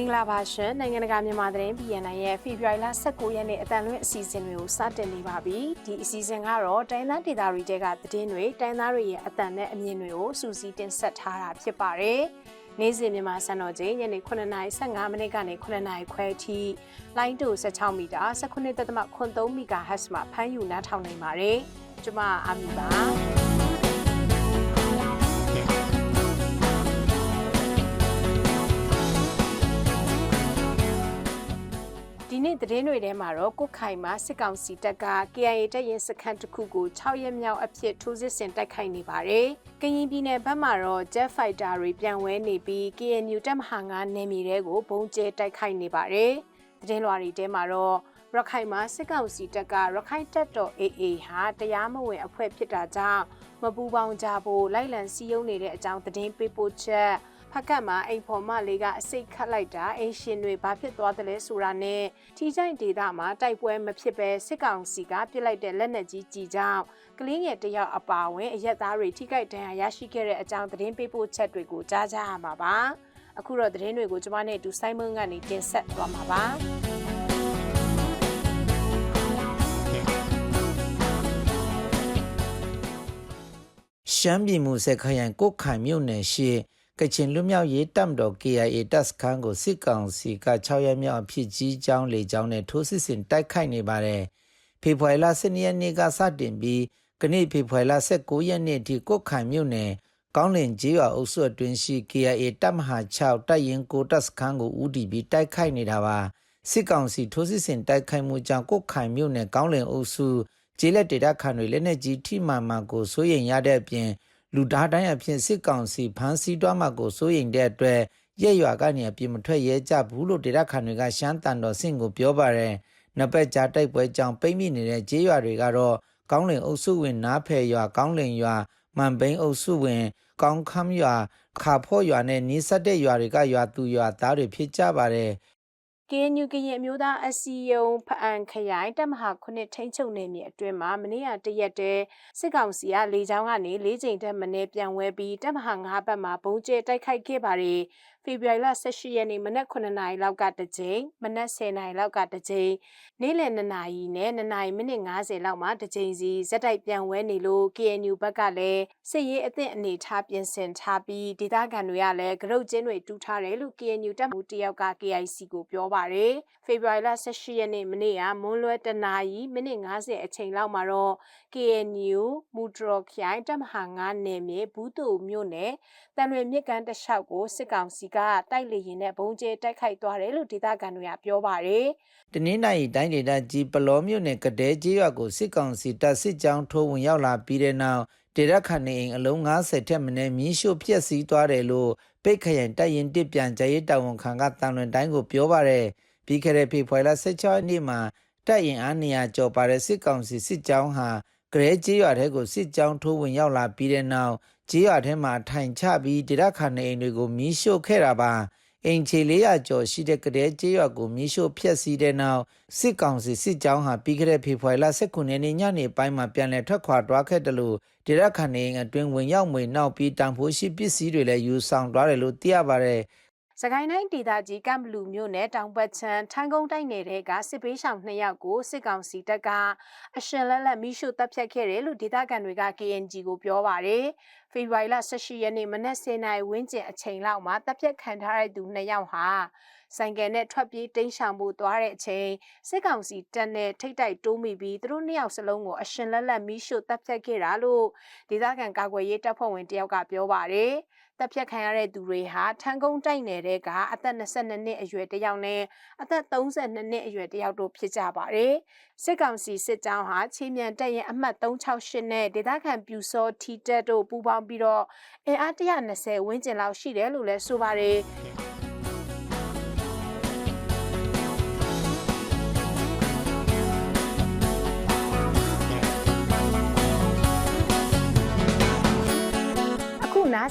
င်္ဂလာပါရှင်နိုင်ငံတကာမြန်မာသတင်း BNN ရဲ့ဖေဖော်ဝါရီလ19ရက်နေ့အတန်လွင့်အစီအစဉ်တွေကိုစတင်နေပါပြီဒီအစီအစဉ်ကတော့တိုင်းသားဒေသတွေတဲကသတင်းတွေတိုင်းသားတွေရဲ့အတန်နဲ့အမြင်တွေကိုစူးစီးတင်ဆက်ထားတာဖြစ်ပါတယ်နေ့စဉ်မြန်မာစံတော်ချိန်ညနေ9:15မိနစ်ကနေ9:00ခွဲအထိလိုင်းတူ16မီတာ19.3 MHz မှာဖမ်းယူနားထောင်နိုင်ပါတယ်ကျွန်မအာမီပါ နေ့သတင်းတွေထဲမှာတော့ကုတ်ခိုင်မှာစစ်ကောင်စီတပ်က KIA တပ်ရင်စခန်းတစ်ခုကို6ရက်မြောက်အဖြစ်ထိုးစစ်ဆင်တိုက်ခိုက်နေပါတယ်။ကရင်ပြည်နယ်ဘက်မှာတော့ Jet Fighter တွေပြန်ဝဲနေပြီး KNU တပ်မဟာ9နယ်မြေတွေကိုဘုံကျဲတိုက်ခိုက်နေပါတယ်။သတင်းလွှာတွေထဲမှာတော့ရခိုင်မှာစစ်ကောင်စီတပ်ကရခိုင်တပ်တော် AA ဟာတရားမဝင်အဖွဲ့ဖြစ်တာကြောင့်မပူပေါင်းကြဖို့လိုက်လံစီးရုံးနေတဲ့အကြောင်းသတင်းပေးပို့ချက် ဖက်ကတ်မှာအိမ်ဖော်မလေးကအစိတ်ခတ်လိုက်တာအင်ရှင်တွေဘာဖြစ်သွားတယ်လဲဆိုတာနဲ့ထီချိုင်ဒေတာမှာတိုက်ပွဲမဖြစ်ပဲစစ်ကောင်စီကပြစ်လိုက်တဲ့လက်နက်ကြီးကြီးကြောင့်ကလေးငယ်တယောက်အပါအဝင်အရက်သားတွေထိခိုက်ဒဏ်ရာရရှိခဲ့တဲ့အကြောင်းသတင်းပေးပို့ချက်တွေကိုကြားကြရမှာပါအခုတော့သတင်းတွေကိုကျွန်မနဲ့အတူဆိုင်းမွန်းကနေတင်ဆက်သွားမှာပါရှမ်းပြည်မှုစက်ခရိုင်ကိုခိုင်မြို့နယ်ရှိ ကချင်လူမျိုးရေးတပ်မတော် KIA တပ်စခန်းကိုစစ်ကောင်စီက6ရက်မြောက်အဖြစ်ကြီးကြောင်းလေကြောင်းနဲ့ထိုးစစ်ဆင်တိုက်ခိုက်နေပါတယ်။ဖေဖော်ဝါရီလ12ရက်နေ့ကစတင်ပြီးကနေ့ဖေဖော်ဝါရီလ19ရက်နေ့ထိကိုခိုင်မြို့နယ်ကောင်းလင်ကျေးရွာအုပ်စုအတွင်းရှိ KIA တပ်မဟာ6တပ်ရင်ကိုတပ်စခန်းကိုဦးတည်ပြီးတိုက်ခိုက်နေတာပါ။စစ်ကောင်စီထိုးစစ်ဆင်တိုက်ခိုက်မှုကြောင့်ကိုခိုင်မြို့နယ်ကောင်းလင်အုပ်စုကျေးလက်ဒေသခံတွေလက်နက်ကြီးထိမှန်မှကိုစိုးရိမ်ရတဲ့အပြင် လူသားတိုင်းအဖြစ်စစ်ကောင်စီဖမ်းဆီးသွားမှာကိုစိုးရိမ်တဲ့အတွက်ရဲရွာကနေအပြစ်မထွက်ရဲကြဘူးလို့ဒေသခံတွေကရှမ်းတန်တော်ဆင့်ကိုပြောပါတယ်။နပက်ကြားတိုက်ပွဲကြောင့်ပိတ်မိနေတဲ့ကျေးရွာတွေကတော့ကောင်းလင်အုပ်စုဝင်နားဖယ်ရွာကောင်းလင်ရွာမန်ဘိန်းအုပ်စုဝင်ကောင်းခမ်းရွာခါဖော့ရွာနဲ့နီးစပ်တဲ့ရွာတွေကရွာသူရွာသားတွေဖြစ်ကြပါတယ်။ KNU ကရင်အမျိုးသားအစည်းအရုံးဖအံခရိုင်တပ်မဟာခုနှစ်ထိန်းချုပ်နယ်မြေအတွင်းမှာမနေ့ကတရက်တည်းစစ်ကောင်စီကလေကြောင်းကနေ၄ချိန်တက်မနေ့ပြန်ဝဲပြီးတပ်မဟာ၅ဘက်မှာဘုံကျဲတိုက်ခိုက်ခဲ့ပါတယ်ဖေဖော်ဝါရီလ18ရက်နေ့မနက်9နာရီလောက်ကတစ်ကြိမ်မနက်10နာရီလောက်ကတစ်ကြိမ်နေ့လယ်2နာရီနဲ့2နာရီမိနစ်50လောက်မှာတစ်ကြိမ်စီဇက်တိုက်ပြန်ဝဲနေလို့ KNU ဘက်ကလည်းစစ်ရေးအသင့်အနေထားပြင်ဆင်ထားပြီးဒေသခံတွေကလည်းကရုတ်ကျင်းတွေတူးထားတယ်လို့ KNU တပ်မှုတယောက်က KIC ကိုပြောပါတယ်ဖေဖော်ဝါရီလ18ရက်နေ့မနေ့ကမွန်းလွဲတနာရီမိနစ်50အချိန်လောက်မှာတော့ KNU မူဒရခိုင်တပ်မဟာ9နယ်မြေဘူးတူမြို့နယ်တန်ရွေမြစ်ကမ်းတလျှောက်ကိုစစ်ကောင်စီကတိုက်လေရင်နဲ့ဘုံကျဲတိုက်ခိုက်သွားတယ်လို့ဒေသခံတွေကပြောပါတယ်။တနင်္လာရီတိုင်းဒေသကြီးပလောမြို့နယ်ကဒဲကြီးရွာကိုစစ်ကောင်စီတပ်စစ်ကြောင်းထိုးဝင်ရောက်လာပြီးတဲ့နောက်ဒေသခံနေအိမ်အလုံး90ထက်မနည်းမြင်းရှို့ဖျက်ဆီးသွားတယ်လို့ပိတ်ခရိုင်တပ်ရင်တစ်ပြန်ကြရေးတာဝန်ခံကတန်လွင်တိုင်းကိုပြောပါတယ်။ပြီးခဲ့တဲ့ဖေဖော်ဝါရီလ16ရက်နေ့မှာတပ်ရင်အားနေရာကျော်ပါတဲ့စစ်ကောင်စီစစ်ကြောင်းဟာ ဂရဲကြီးရွာထဲကိုစစ်ကြောင်းထိုးဝင်ရောက်လာပြီးတဲ့နောက်ကြီးရွာထဲမှာထိုင်ချပြီးဒေသခံနေအိမ်တွေကိုမီးရှို့ခဲ့တာပါအိမ်ခြေ400ကျော်ရှိတဲ့ကတဲ့ကြေးရွာကိုမီးရှို့ဖျက်ဆီးတဲ့နောက်စစ်ကောင်စီစစ်ကြောင်းဟာပြီးခဲ့တဲ့ဖေဖော်ဝါရီလ19ရက်နေ့ညနေပိုင်းမှာပြန်လည်ထွက်ခွာသွားခဲ့တယ်လို့ဒေသခံနေအတွင်းဝင်ရောက်မွေနောက်ပြီးတန်ဖိုးရှိပစ္စည်းတွေလည်းယူဆောင်သွားတယ်လို့သိရပါတယ် စကိုင်းတိုင်းဒေသကြီးကမ်ဘလူမြို့နယ်တောင်ပတ်ချမ်းထန်းကုန်းတိုက်နယ်ကစစ်ပေးဆောင်2ယောက်ကိုစစ်ကောင်စီတပ်ကအရှင်လက်လက်မိရှုတပ်ဖြတ်ခဲ့တယ်လို့ဒေသခံတွေက KNG ကိုပြောပါတယ်။ဖေဖော်ဝါရီလ18ရက်နေ့မနက်10:00နာရီဝန်းကျင်အချိန်လောက်မှာတပ်ဖြတ်ခံထားတဲ့သူ2ယောက်ဟာဆိုင်ကယ်နဲ့ထွက်ပြေးတိမ်းရှောင်ဖို့သွားတဲ့အချိန်စစ်ကောင်စီတပ်နဲ့ထိတ်တိုက်တိုးမိပြီးသူတို့နှစ်ယောက်စလုံးကိုအရှင်လက်လက်မိရှုတပ်ဖြတ်ခဲ့တာလို့ဒေသခံကာကွယ်ရေးတပ်ဖွဲ့ဝင်တယောက်ကပြောပါတယ်။ တပ်ဖြတ်ခံရတဲ့သူတွေဟာထန်းကုန်းတိုက်နယ်တဲ့ကအသက်22နှစ်အရွယ်တယောက်နဲ့အသက်32နှစ်အရွယ်တယောက်တို့ဖြစ်ကြပါတယ်။စစ်ကောင်စီစစ်ကြောင်းဟာချင်းမြန်တပ်ရင်အမှတ်368နဲ့ဒေသခံပြူစောထီတက်တို့ပူးပေါင်းပြီးတော့အင်အား120ဝန်းကျင်လောက်ရှိတယ်လို့လည်းဆိုပါတယ်။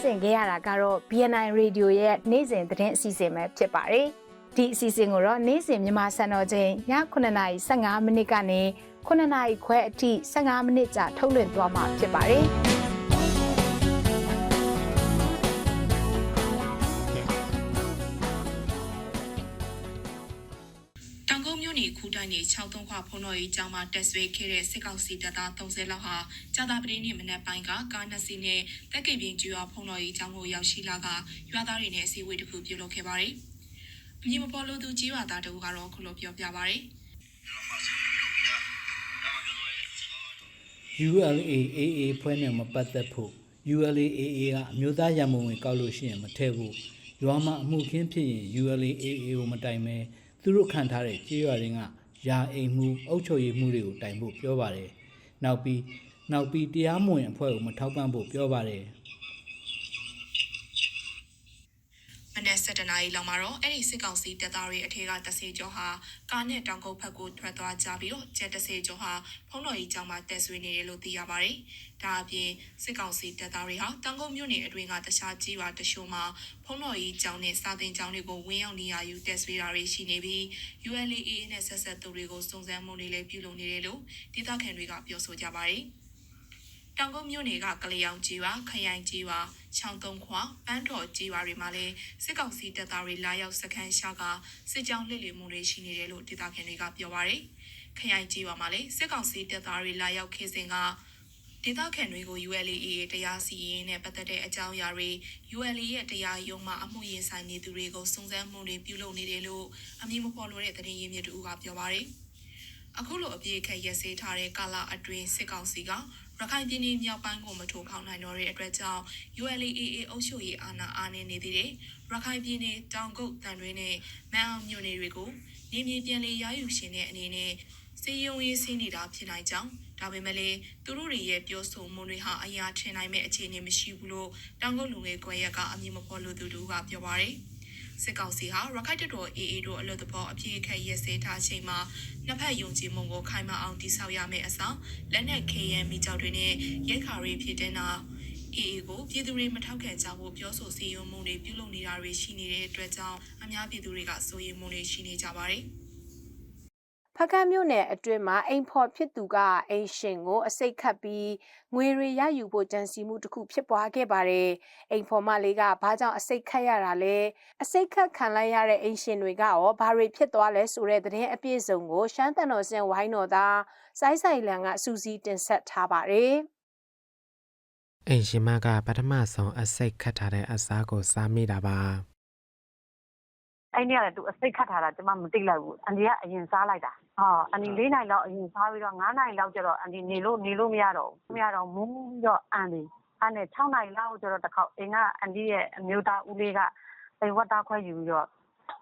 ဆင်ခဲ့ရတာကတော့ BNI Radio ရဲ့နေ့စဉ်သတင်းအစီအစဉ်ပဲဖြစ်ပါတယ်။ဒီအစီအစဉ်ကိုတော့နေ့စဉ်မြန်မာစံတော်ချိန်ည9:15မိနစ်ကနေ9:00ခွဲအထိ15မိနစ်ကြာထုတ်လွှင့်သွားမှာဖြစ်ပါတယ်။ မြေ63ခွဖုံတော်ကြီးကျောင်းမှာတက်ဆွေးခဲ့တဲ့စစ်ကောင်စီတပ်သား30လောက်ဟာကြာသာပတိနေ့မနက်ပိုင်းကကားနှစ်စီးနဲ့တက်ကိတ်ပြင်းကျွော်ဖုံတော်ကြီးကျောင်းကိုရောက်ရှိလာကရွာသားတွေနဲ့အစည်းအဝေးတစ်ခုပြုလုပ်ခဲ့ပါတယ်။အမည်မဖော်လို့သူကြီးရွာသားတို့ကတော့ခုလိုပြောပြပါဗျ။ ULAAA ဖွဲ့နဲ့မပတ်သက်ဖို့ ULAAA ကအမျိုးသားရန်ပုံငွေကောက်လို့ရှိရင်မထည့်ဘူးရွာမှာအမှုခင်းဖြစ်ရင် ULAAA ကိုမတိုင်မဲ သူတို့ခံထားတဲ့ကြေးရွာတွေကယာအိမ်မှုအုပ်ချုပ်ရေးမှုတွေကိုတိုင်ဖို့ပြောပါတယ်နောက်ပြီးနောက်ပြီးတရားမဝင်အဖွဲ့ကိုမထောက်ပံ့ဖို့ပြောပါတယ်မနက်7:00နာရီလောက်မှာတော့အဲ့ဒီစစ်ကောင်စီတပ်သားတွေအထက်ကတဆေကျော်ဟာကားနဲ့တောင်ကုန်းဘက်ကိုထွက်သွားကြပြီးတော့ကျက်တဆေကျော်ဟာဖုံးတော်ကြီးကျောင်းမှာတက်ဆွေးနေတယ်လို့သိရပါတယ်။ ဒါအပြင်စစ်ကောင်စီတပ်သားတွေဟာတောင်ကုန်းမြို့နယ်အတွင်းကတခြားကြီးရွာတချို့မှာဖုံးတော်ကြီးကျောင်းနဲ့စာသင်ကျောင်းတွေကိုဝင်းရောက်နေရယူတက်ဆွေးတာတွေရှိနေပြီး ULAA နဲ့ဆက်ဆက်သူတွေကိုစုံစမ်းမှုတွေလည်းပြုလုပ်နေတယ်လို့ဒေသခံတွေကပြောဆိုကြပါတယ်။တောင်ကုန်းမြို့နယ်ကကလျောင်ကြီးပါခရိုင်ကြီးပါချောင်းသုံးခွပန်းတော်ကြီးပါတွေမှာလည်းစစ်ကောင်စီတပ်သားတွေလာရောက်စခန်းရှာကစစ်ကြောင်းလှည့်လည်မှုတွေရှိနေတယ်လို့ဒေသခံတွေကပြောပါရယ်ခရိုင်ကြီးပါမှာလည်းစစ်ကောင်စီတပ်သားတွေလာရောက်ခေစဉ်က ဒေသခံတွေကို ULA တရားစီရင်နဲ့ပတ်သက်တဲ့အကြောင်းအရာတွေ ULA ရဲ့တရားရုံးမှာအမှုရင်ဆိုင်နေသူတွေကိုစုံစမ်းမှုတွေပြုလုပ်နေတယ်လို့အမည်မဖော်လိုတဲ့သတင်းရင်းမြစ်တူကပြောပါရယ်အခုလိုအပြည့်အခက်ရက်စေးထားတဲ့ကာလအတွင်းစစ်ကောင်စီကရခိုင်ပြည်နယ်မြောက်ပိုင်းကိုမထိုးဖောက်နိုင်တော့တဲ့အတွက်ကြောင့် ULAA အုပ်ချုပ်ရေးအာဏာအားနည်းနေသေးတယ်။ရခိုင်ပြည်နယ်တောင်ကုတ်တန်တွင်းနဲ့မန်အောင်မြို့နယ်တွေကိုနေမြေပြန်လေရယူရှင်တဲ့အနေနဲ့စီယုံရေးစင်းနေတာဖြစ်နိုင်ကြောင်း ဒါပေမဲ့လည်းသူတို့တွေရဲ့ပြောဆိုမှုတွေဟာအရာထင်နိုင်မဲ့အခြေအနေမရှိဘူးလို့တောင်ကုတ်လူငယ်ကွယ်ရက်ကအမည်မဖော်လို့သူတို့ကပြောပါရယ်။စစ်ကောင်စီဟာရခိုင်တပ်တော် AA တို့အလို့သဘောအပြည့်အခက်ရက်စဲထားချိန်မှာနှစ်ဖက်ယုံကြည်မှုကိုခိုင်မာအောင်တည်ဆောက်ရမယ့်အစားလက်နက်ခဲယမ်းမိကြောက်တွေနဲ့ရဲခါတွေဖြစ်တဲ့နာ AA ကိုပြည်သူတွေမထောက်ခံကြဖို့ပြောဆိုစီရင်မှုတွေပြုလုပ်နေတာတွေရှိနေတဲ့အတွက်ကြောင့်အများပြည်သူတွေကစိုးရိမ်မှုတွေရှိနေကြပါတယ်။ ဖကတ်မြို့နယ်အတွင်းမှာအိမ်ဖော်ဖြစ်သူကအိမ်ရှင်ကိုအစိတ်ခတ်ပြီးငွေတွေရယူဖို့ကြံစီမှုတစ်ခုဖြစ်ပွားခဲ့ပါတယ်။အိမ်ဖော်မလေးကဘာကြောင့်အစိတ်ခတ်ရတာလဲအစိတ်ခတ်ခံလိုက်ရတဲ့အိမ်ရှင်တွေကရောဘာတွေဖြစ်သွားလဲဆိုတဲ့သတင်းအပြည့်စုံကိုရှမ်းတန်တော်စင်ဝိုင်းတော်သားစိုင်းဆိုင်လန်ကစူးစီးတင်ဆက်ထားပါတယ်။အိမ်ရှင်မကပထမဆုံးအစိတ်ခတ်ထားတဲ့အစားကိုစားမိတာပါ အဲ့ဒီကလည်းသူအစိတ်ခတ်ထားတာကျမမသိလိုက်ဘူးအန်ဒီကအရင်စားလိုက်တာဟောအန်ဒီ၄နိုင်လောက်အရင်စားပြီးတော့9နိုင်လောက်ကျတော့အန်ဒီနေလို့နေလို့မရတော့ဘူးမရတော့မူးပြီးတော့အန်ဒီအဲ့နဲ့6နိုင်လောက်ကျတော့တစ်ခေါက်အိမ်ကအန်ဒီရဲ့အမျိုးသားဦးလေးကအိမ်ဝတ်သားခွဲယူပြီးတော့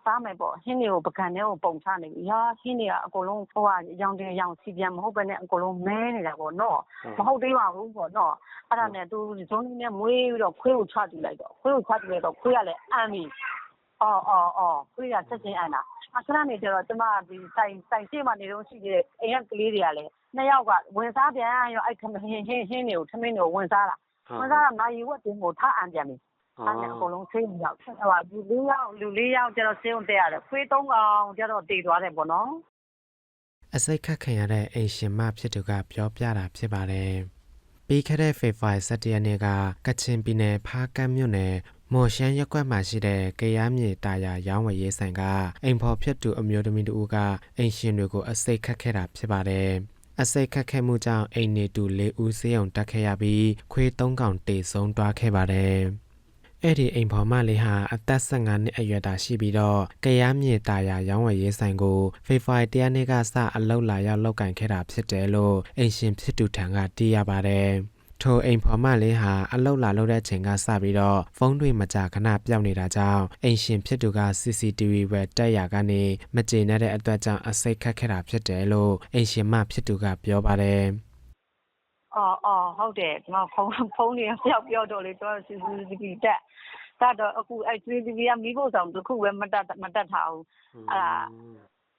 စားမယ်ပေါ့ဟင်းတွေကိုပကံထဲကိုပုံချနေပြီဟာဟင်းတွေကအကုန်လုံးဟိုကရောင်တင်ရောင်စီပြန်မဟုတ်ပဲနဲ့အကုန်လုံးမဲနေတာပေါ့နော်မဟုတ်သေးပါဘူးပေါ့နော်အဲ့ဒါနဲ့သူဇုံကြီးနဲ့မွေးပြီးတော့ခွေးကိုချကြည့်လိုက်တော့ခွေးကိုချကြည့်လိုက်တော့ခွေးကလည်းအန်ပြီ အော်အော်အော်ခွေးရချက်ချင်းအန်တာအခဏနေကျတော့ကျမဒီတိုင်တိုင်ရှေ့မှာနေတော့ရှိသေးတယ်အိမ်ကကလေးတွေကလည်းနှစ်ယောက်ကဝင်စားပြန်ရောအဲ့ထမင်းဟင်းဟင်းတွေကိုထမင်းတွေကိုဝင်စားတာဝင်စားတာမာရီဝက်တင်ကိုထအန်ပြန်ပြီအဲ့ဒါအကုန်လုံးဆေးရောက်ဟိုဟာလူလေးယောက်လူလေးယောက်ကျတော့ဆေးုံတက်ရတယ်ခွေးသုံးကောင်ကျတော့တည်သွားတယ်ပေါ့နော်အစိတ်ခတ်ခံရတဲ့အိမ်ရှင်မဖြစ်သူကပြောပြတာဖြစ်ပါတယ်ပြီးခဲ့တဲ့ဖေဖော်ဝါရီ17ရက်နေ့ကကချင်ပြည်နယ်ဖားကန့်မြို့နယ် မော်ရှမ်းရက်ကွက်မှာရှိတဲ့ကရားမြေတာယာရောင်းဝယ်ရေးဆိုင်ကအိမ်ဖော်ဖြစ်သူအမျိုးသမီးတို့ကအိမ်ရှင်တွေကိုအစိတ်ခတ်ခဲ့တာဖြစ်ပါတယ်အစိတ်ခတ်ခဲမှုကြောင့်အိမ်နေတူ၄ဦးစေးအောင်တက်ခဲ့ရပြီးခွေး၃ကောင်တေဆုံးသွားခဲ့ပါတယ်။အဲ့ဒီအိမ်ဖော်မလေးဟာအသက်15နှစ်အရွယ်သာရှိပြီးတော့ကရားမြေတာယာရောင်းဝယ်ရေးဆိုင်ကိုဖေဖော်ဝါရီတရက်နေ့ကစအလောက်လာရောက်လောက်ကင်ခဲ့တာဖြစ်တယ်လို့အိမ်ရှင်ဖြစ်သူထံကသိရပါတယ်။ ထိုအိမ်ဖော်မလေးဟာအလောက်လာလို့တဲ့ချိန်ကစပြီးတော့ဖုန်းတွေမကြခဏပြောင်းနေတာကြောင့်အိမ်ရှင်ဖြစ်သူက CCTV ဝယ်တက်ရကနေမကျေနပ်တဲ့အတွက်ကြောင့်အစိတ်ခတ်ခဲ့တာဖြစ်တယ်လို့အိမ်ရှင်မဖြစ်သူကပြောပါတယ်အော်အော်ဟုတ်တယ်ကျမဖုန်းဖုန်းတွေကပြောက်ပြောက်တော့လေတော့ CCTV တက်တက်တော့အခုအဲ့ CCTV ကမိဖို့ဆောင်တစ်ခုပဲမတက်မတက်ထားဘူးအဲ့ဒါ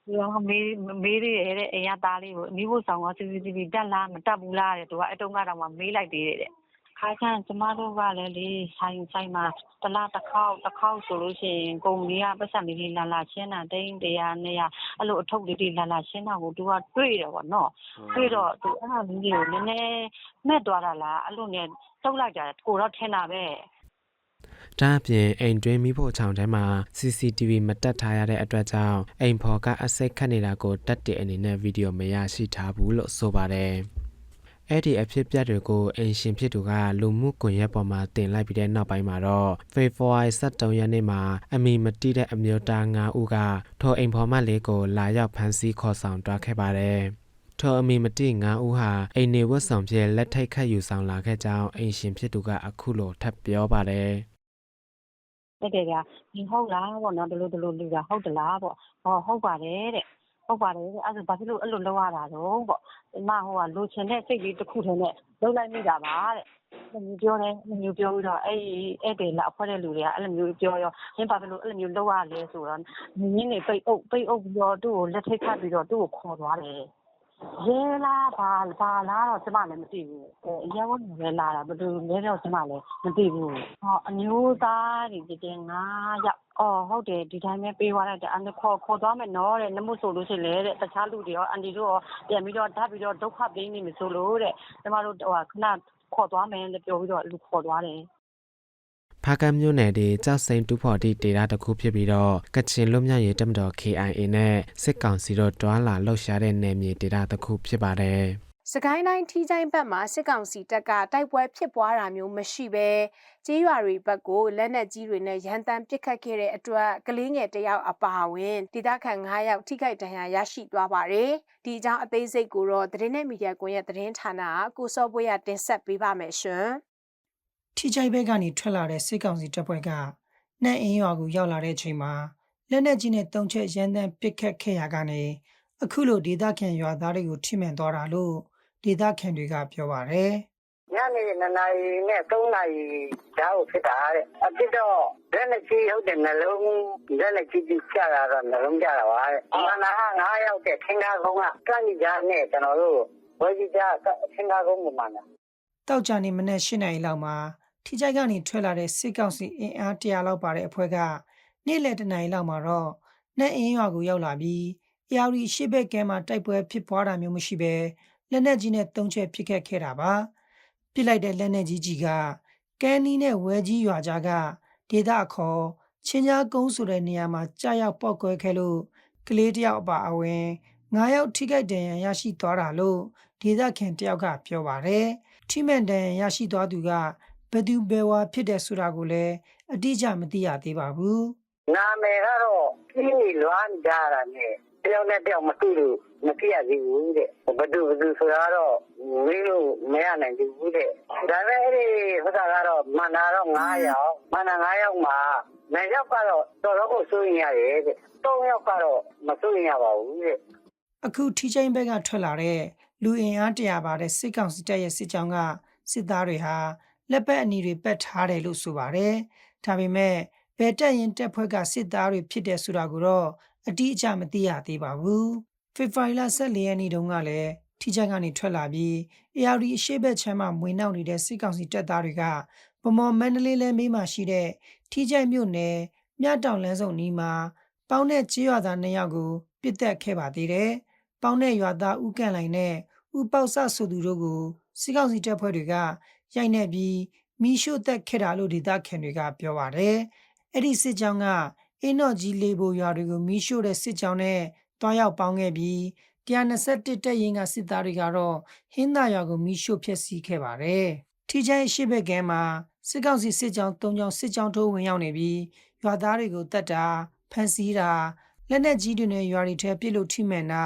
ဒီတော့မေးမေးသေးတယ်တဲ့အိမ်ကသားလေးကိုမိဖို့ဆောင်က CCTV တက်လားမတက်ဘူးလားတဲ့သူကအဲ့တုန်းကတော့မှမေးလိုက်သေးတယ်တဲ့ခါကျရင်ကျမတို့ကလည်းလေဆိုင်ဆိုင်မှာတစ်လားတစ်ခေါက်တစ်ခေါက်ဆိုလို့ရှိရင်ကုမ္ပဏီကပတ်စံလေးလေးလာလာရှင်းတာတိန်း100 200အဲ့လိုအထုပ်လေးတွေလာလာရှင်းတာကိုသူကတွေ့တယ်ပေါ့နော်တွေ့တော့သူအဲ့ဒါလေးတွေကိုနည်းနည်းမဲ့သွားတာလားအဲ့လိုနဲ့တုတ်လိုက်ကြတယ်ကိုတော့ထင်တာပဲ ဒါအပြင်အိမ်တွင်းမိဖို့ချောင်ထဲမှာ CCTV မတက်ထားရတဲ့အတွက်ကြောင့်အိမ်ဖော်ကအစိတ်ခတ်နေတာကိုတက်တဲ့အနေနဲ့ဗီဒီယိုမရရှိထားဘူးလို့ဆိုပါတယ်။အဲ့ဒီအဖြစ်အပျက်တွေကိုအင်ရှင်ဖြစ်သူကလူမှုကွန်ရက်ပေါ်မှာတင်လိုက်ပြီးတဲ့နောက်ပိုင်းမှာတော့ဖေဖော်ဝါရီ23ရက်နေ့မှာအမီမတိတဲ့အမျိုးသား9ဦးကထိုအိမ်ဖော်မလေးကိုလာရောက်ဖမ်းဆီးခေါ်ဆောင်တွားခဲ့ပါတယ်။ ထိုအမီမတိ9ဦးဟာအိမ်နေဝတ်ဆောင်ဖြင့်လက်ထိတ်ခတ်ယူဆောင်လာခဲ့ကြောင်းအင်ရှင်ဖြစ်သူကအခုလိုထပ်ပြောပါတယ်။တက်တယ်ကဒီဟုတ်လားပေါ့နော်ဒီလိုဒီလိုလူတာဟုတ်တလားပေါ့ဟောဟုတ်ပါတယ်တဲ့ဟုတ်ပါတယ်တဲ့အဲ့ဒါဘာဖြစ်လို့အဲ့လိုလုပ်ရတာတော့ပေါ့ဒီမဟိုကလိုချင်တဲ့စိတ်လေးတစ်ခုတည်းနဲ့လုပ်လိုက်မိတာပါတဲ့အဲ့လိုမျိုးပြောတယ်အဲ့လိုမျိုးပြောပြီးတော့အဲ့ဒီအဲ့တယ်လာအဖွဲ့တဲ့လူတွေကအဲ့လိုမျိုးပြောရောမင်းဘာဖြစ်လို့အဲ့လိုမျိုးလုပ်ရလဲဆိုတော့မြင်းနေပိတ်အုပ်ပိတ်အုပ်ပြီးတော့သူ့ကိုလက်ထိတ်ခတ်ပြီးတော့သူ့ကိုခေါ်သွားတယ် ရဲလားဘာဘာလားတော့ ကျမလည်း မသိဘူးအဲရဲဝတ်နေလဲလာတာ ဘယ်လိုလဲတော့ ကျမလည်း မသိဘူးဟောအမျိုးသားတွေတကယ်9ယောက်အော်ဟုတ်တယ် ဒီတိုင်းပဲ ပေးသွားလိုက်တယ်အန်တခေါ်ခေါ်သွားမယ်နော်တဲ့ နမို့ဆိုလို့ရှိရင်လေတဲ့တခြားလူတွေရော အန်တီတို့ရော ပြန်ပြီးတော့ဓာတ်ပြီးတော့ ဒုက္ခပေးနေမယ်ဆိုလို့တဲ့ ကျမတို့ဟိုခဏခေါ်သွားမယ်လို့ပြောပြီးတော့ လူခေါ်သွားတယ် ဖားကတ်မြို့နယ်ဒီကြောက်စိန်တူဖော်တီဒေတာတစ်ခုဖြစ်ပြီးတော့ကချင်လွတ်မြောက်ရေးတပ်မတော် KIA နဲ့စစ်ကောင်စီတို့တွာလာလှုပ်ရှားတဲ့နယ်မြေဒေတာတစ်ခုဖြစ်ပါတယ်။စကိုင်းတိုင်းထီးချိုင်းဘက်မှာစစ်ကောင်စီတပ်ကတိုက်ပွဲဖြစ်ပွားတာမျိုးမရှိဘဲကြေးရွာတွေဘက်ကိုလက်နက်ကြီးတွေနဲ့ရန်တမ်းပစ်ခတ်ခဲ့တဲ့အတွက်ကလေးငယ်တစ်ယောက်အပါအဝင်ဒေသခံ9ယောက်ထိခိုက်ဒဏ်ရာရရှိသွားပါတယ်။ဒီအကြောင်းအသေးစိတ်ကိုတော့သတင်းနဲ့မီဒီယာကွန်ရက်သတင်းဌာနကကိုစောပွေးရတင်ဆက်ပေးပါမယ်ရှင်။ ထိချိုက်ဘက်ကနေထွက်လာတဲ့စစ်ကောင်စီတပ်ဖွဲ့ကနှံ့အင်းရွာကိုရောက်လာတဲ့အချိန်မှာလက်နက်ကြီးနဲ့တုံချက်ရန်တမ်းပစ်ခတ်ခဲ့ရကနေအခုလိုဒေသခံရွာသားတွေကိုထိမှန်သွားတာလို့ဒေသခံတွေကပြောပါတယ်ညနေ2နာရီနဲ့3နာရီကြားကိုဖြစ်တာတဲ့အဖြစ်တော့လက်လက်ကြီးဟုတ်တယ်နှလုံးလက်လက်ကြီးကြီးကျတာတော့နှလုံးကျတာပါတဲ့အမှန်က9ရောက်တဲ့ထင်ကားကုန်းကကန့်ကြီးကြားနဲ့ကျွန်တော်တို့ဝေကြီးကြားထင်ကားကုန်းကိုမှန်တာ။ တောက်ကြနေမနေ့၈နာရီလောက်မှာထိချိုက်ကနေထွက်လာတဲ့စစ်ကောင်စီအင်အား100လောက်ပါတဲ့အဖွဲ့ကနေ့လယ်တနာရီလောက်မှာတော့နှံ့အင်းရွာကိုရောက်လာပြီးအရာရီရှေ့ဘက်ကဲမှာတိုက်ပွဲဖြစ်ပွားတာမျိုးမရှိဘဲလက်နက်ကြီးနဲ့တုံချက်ပစ်ခတ်ခဲ့တာပါ။ပြစ်လိုက်တဲ့လက်နက်ကြီးကြီးကကန်းနီးနဲ့ဝဲကြီးရွာကြားကဒေသအခေါ်ချင်းကြားကုန်းဆိုတဲ့နေရာမှာကြာရောက်ပောက်ကွဲခဲ့လို့ကလေးတယောက်အပါအဝင်9ယောက်ထိခိုက်ဒဏ်ရာရရှိသွားတာလို့ဒေသခံတယောက်ကပြောပါတယ်။ ထိမှန်ဒဏ်ရာရရှိသွားသူကဘယ်သူဘယ်ဝါဖြစ်တယ်ဆိုတာကိုလည်းအတိအကျမသိရသေးပါဘူးနာမည်ကတော့ပြင်းနေလွမ်းကြတာနဲ့တယောက်နဲ့တယောက်မတူလို့မကြည့်ရသေးဘူးတဲ့ဘယ်သူဘယ်သူဆိုတာတော့မင်းတို့မရနိုင်ဘူးတဲ့ဒါပေမဲ့အဲ့ဒီဟိုကတော့မန္တာတော့9ယောက်မန္တာ9ယောက်မှာနိုင်ယောက်ကတော့တော်တော်ကိုစိုးရင်ရတယ်တဲ့3ယောက်ကတော့မစိုးရင်ရပါဘူးတဲ့။အခုထိချိုင်းဘက်ကထွက်လာတဲ့ လူအင်အားတရာပါတဲ့စစ်ကောင်စီတပ်ရဲ့စစ်ကြောင်းကစစ်သားတွေဟာလက်ပတ်အနီတွေပတ်ထားတယ်လို့ဆိုပါတယ်။ဒါပေမဲ့ဘယ်တက်ရင်တက်ဖွဲ့ကစစ်သားတွေဖြစ်တယ်ဆိုတာကိုတော့အတိအကျမသိရသေးပါဘူး။ဖေဖော်ဝါရီလ14ရက်နေ့တုန်းကလည်းထိချိုင်းကနေထွက်လာပြီး ARD အရှိတ်ဘက်ချမ်းမှာမွေနှောက်နေတဲ့စစ်ကောင်စီတပ်သားတွေကဗမော်မန္တလေးလမ်းမေးမှာရှိတဲ့ထိချိုင်းမြို့နယ်မြတောင်လမ်းစုံနီးမှာပေါင်းတဲ့ကြေးရွာသား2ယောက်ကိုပြစ်တက်ခဲ့ပါသေးတယ်။ပေါင်းတဲ့ရွာသားဦးကန်လိုင်နဲ့ ဦးပေါက်ဆဆိုသူတို့ကိုစစ်ကောင်စီတပ်ဖွဲ့တွေကရိုက်နှက်ပြီးမီးရှို့သက်ခဲ့တာလို့ဒေသခံတွေကပြောပါတယ်။အဲ့ဒီစစ်ကြောင်းကအင်းတော်ကြီးလေးဘိုရွာတွေကိုမီးရှို့တဲ့စစ်ကြောင်းနဲ့တွားရောက်ပေါင်းခဲ့ပြီး121တက်ရင်ကစစ်သားတွေကတော့ဟင်းသာရွာကိုမီးရှို့ဖျက်ဆီးခဲ့ပါတယ်။ထီချိုင်းရှိဘက်ကဲမှာစစ်ကောင်စီစစ်ကြောင်း၃ကြောင်းစစ်ကြောင်းထိုးဝင်ရောက်နေပြီးရွာသားတွေကိုတတ်တာဖမ်းဆီးတာလက်နက်ကြီးတွေနဲ့ရွာတွေထဲပစ်လို့ထိမှန်တာ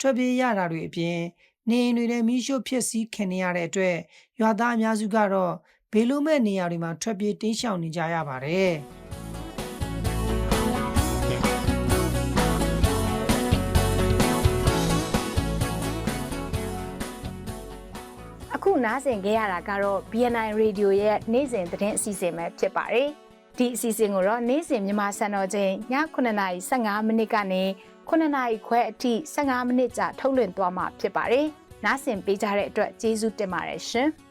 ထွက်ပြေးရတာတွေအပြင် နေအိမ်တွေနဲ့မီးရှို့ဖျက်ဆီးခံနေရတဲ့အတွက်ရွာသားအများစုကတော့ဘေးလုံးမဲ့နေရာတွေမှာထွက်ပြေးတိမ်းရှောင်နေကြရပါတယ်။အခုနားဆင်ခဲ့ရတာကတော့ BNI Radio ရဲ့နေ့စဉ်သတင်းအစီအစဉ်ပဲဖြစ်ပါတယ်။ဒီအစီအစဉ်ကိုတော့နေ့စဉ်မြန်မာစံတော်ချိန်ည9:15မိနစ်ကနေ 9:00ခွဲအထိ15မိနစ်ကြာထုတ်လွှင့်သွားမှာဖြစ်ပါတယ်။နားဆင်ပေးကြတဲ့အတွက်ကျေးဇူးတင်ပါတယ်ရှင်။